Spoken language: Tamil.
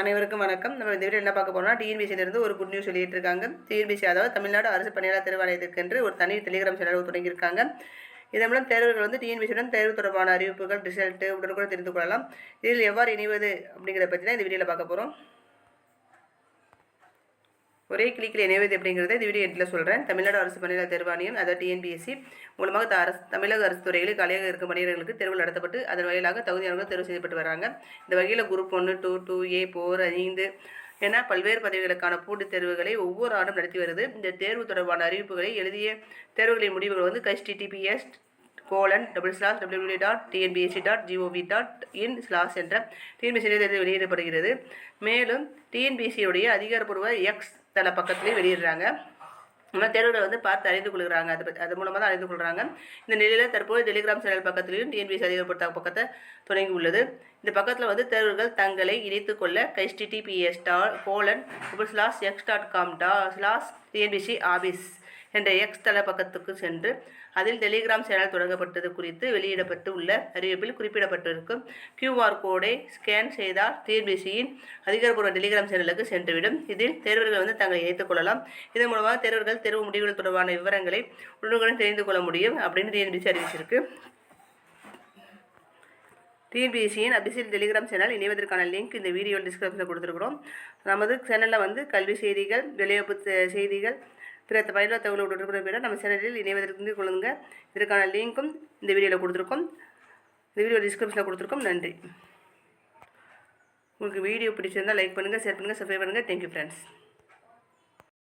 அனைவருக்கும் வணக்கம். நம்ம இந்த வீடியோ என்ன பார்க்க போறோம்னா டிஎன்பிசியிலிருந்து ஒரு குட் நியூஸ் சொல்லிட்டு இருக்காங்க டிஎன்பிசி அதாவது தமிழ்நாடு அரசு பணியாளர் தேர்வாணையத்திற்கென்று ஒரு தனி டெலிகிராம் சேனல் தொடங்கியிருக்காங்க. இதன் மூலம் தேர்வுகள் வந்து டிஎன்பிசியுடன் தேர்வு தொடர்பான அறிவிப்புகள் ரிசல்ட்டு உடனுக்குடன் தெரிந்து கொள்ளலாம். இதில் எவ்வாறு இணைவது அப்படிங்கிறத பற்றி தான் இந்த வீடியோவில் பார்க்க போகிறோம் ஒரே கிளிக்கில் இணைவது அப்படிங்கிறத இந்த வீடியோ எட்டில் சொல்கிறேன். தமிழ்நாடு அரசு பணியாளர் தேர்வாணையம் அதாவது டிஎன்பிஎஸ்சி மூலமாக அரசு தமிழக அரசு துறைகளில் காலியாக இருக்கும் பணியாளர்களுக்கு தேர்வு நடத்தப்பட்டு அதன் வழியாக தகுதியானவர்கள் தேர்வு செய்யப்பட்டு வராங்க. இந்த வகையில் குரூப் ஒன்று டூ டூ ஏ போர் ஐந்து என பல்வேறு பதவிகளுக்கான போட்டித் தேர்வுகளை ஒவ்வொரு ஆண்டும் நடத்தி வருது. இந்த தேர்வு தொடர்பான அறிவிப்புகளை எழுதிய தேர்வுகளின் முடிவுகள் வந்து https colon double slash W dot TNPSC dot GOV dot in slash என்ற டிஎன்பிஎஸ்சி வெளியிடப்படுகிறது. மேலும் டிஎன்பிஎஸ்சியுடைய அதிகாரப்பூர்வ எக்ஸ் தலை பக்கத்துலேயும் வெளியிடுறாங்க. ஆனால் தேர்வுகளை வந்து பார்த்து அறிந்து கொள்கிறாங்க. அது அது மூலமாக தான் அறிந்து கொள்கிறாங்க இந்த நிலையில் தற்போது டெலிகிராம் சேனல் பக்கத்திலையும் டிஎன்பிஎஸ் அதிகாரப்படுத்த பக்கத்தை தொடங்கி உள்ளது. இந்த பக்கத்தில் வந்து தேர்வுகள் தங்களை இணைத்துக் கொள்ள கைஸ்டிடிபிஎஸ் டா colon slash X dot com டா ஸ்லாஸ் டிஎன்பிசி ஆஃபீஸ் என்ற எக்ஸ் தள பக்கத்துக்கு சென்று அதில் டெலிகிராம் சேனல் தொடங்கப்பட்டது குறித்து வெளியிடப்பட்டு உள்ள அறிவிப்பில் குறிப்பிடப்பட்டிருக்கும். கியூஆர் கோடை ஸ்கேன் செய்தால் டிஎன்பிசியின் அதிகாரப்பூர்வ டெலிகிராம் சேனலுக்கு சென்றுவிடும். இதில் தேர்வர்கள் வந்து தங்களை இணைத்துக் கொள்ளலாம். இதன் மூலமாக தேர்வர்கள் தேர்வு முடிவுகள் தொடர்பான விவரங்களை உடனுக்குடன் தெரிந்து கொள்ள முடியும் அப்படின்னு டிஎன்பிசி அறிவிச்சிருக்கு. டிஎன்பிஎஸ்சியின் அபிஷியல் டெலிகிராம் சேனல் இணைவதற்கான லிங்க் இந்த வீடியோ டிஸ்கிரிப்ஷனில் கொடுத்துருக்குறோம். நமது சேனலில் வந்து கல்வி செய்திகள் வெளியேப்பு செய்திகள் பிற பயிலோ தகவல் உடனுக்குடன் பெற நம்ம சேனலில் இணைவதற்கு கொள்ளுங்க. இதற்கான லிங்க்கும் இந்த வீடியோவில் கொடுத்துருக்கோம். இந்த வீடியோ டிஸ்கிரிப்ஷனில் கொடுத்துருக்கோம். நன்றி. உங்களுக்கு வீடியோ பிடிச்சிருந்தால் லைக் பண்ணுங்கள் ஷேர் பண்ணுங்கள் சப்ஸ்கிரைப் பண்ணுங்கள் தேங்க்யூ ஃப்ரெண்ட்ஸ்